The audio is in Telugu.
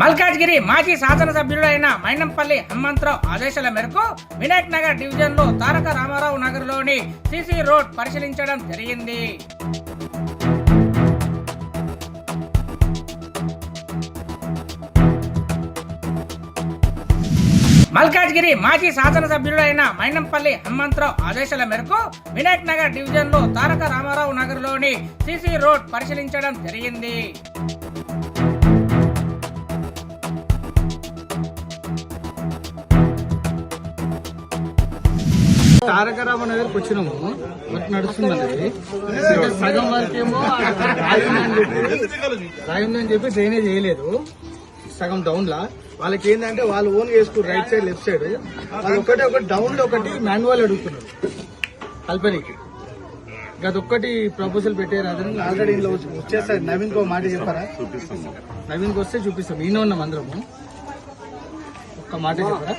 మల్కాజ్గిరి మాజీ శాసనసభ్యుడైన మైనంపల్లి హనుమంతరావు ఆదేశాల మేరకు వినాయక్ నగర్ డివిజన్లో తారక రామారావు నగర్లోని సిసి రోడ్ పరిశీలించడం జరిగింది. మల్కాజ్గిరి మాజీ శాసనసభ్యుడైన మైనంపల్లి హనుమంతరావు ఆదేశాల మేరకు వినాయక్ నగర్ డివిజన్లో తారక రామారావు నగర్లోని సిసి రోడ్ పరిశీలించడం జరిగింది. తారక రామన్ దగ్గరకు వచ్చినాము వర్క్ నడుస్తుంది సగం వరకేమో ఏమో రాయిందని చెప్పి డ్రైనేజ్ చేయలేదు సగం డౌన్ లా. వాళ్ళకి ఏంటంటే వాళ్ళు ఓన్ చేసుకు రైట్ సైడ్ లెఫ్ట్ సైడ్ వాళ్ళు ఒకటి ఒకటి డౌన్లో ఒకటి మాన్యువల్ అడుగుతున్నారు. కల్పనీకి. అదొక్కటి ప్రపోజల్ పెట్టారు అదే ఆల్రెడీ ఇందులో వచ్చి- నవీన్ కో మాట చెప్పారా? నవీన్ వస్తే చూపిస్తాం. ఈయన ఉన్నాం అందరము. ఒక్క మాట చెప్పారా?